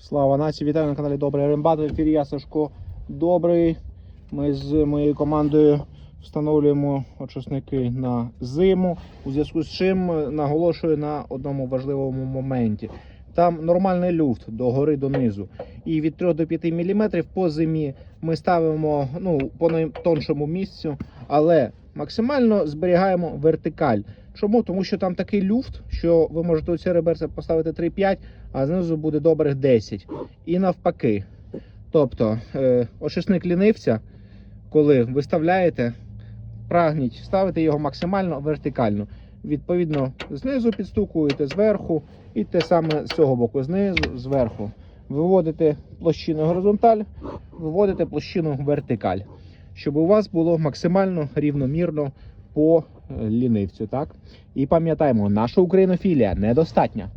Слава нації, вітаю на каналі Добрий Рембат. В ефірі я Сашко Добрий. Ми з моєю командою встановлюємо очисники на зиму. У зв'язку з чим е, наголошую на одному важливому моменті. Там нормальний люфт до гори донизу. І від 3 до 5 мм по зимі ми ставимо ну, по найтоншому місцю, але максимально зберігаємо вертикаль. Чому? Тому що там такий люфт, що ви можете у ці реберця поставити 3-5, а знизу буде добрих 10. І навпаки. Тобто, е, очисник лінивця, коли виставляєте, прагніть ставити його максимально вертикально. Відповідно, знизу підстукуєте, зверху, і те саме з цього боку, знизу, зверху. Виводите площину горизонталь, виводите площину вертикаль, щоб у вас було максимально рівномірно по е, лінивцю. Так? І пам'ятаємо, наша українофілія недостатня.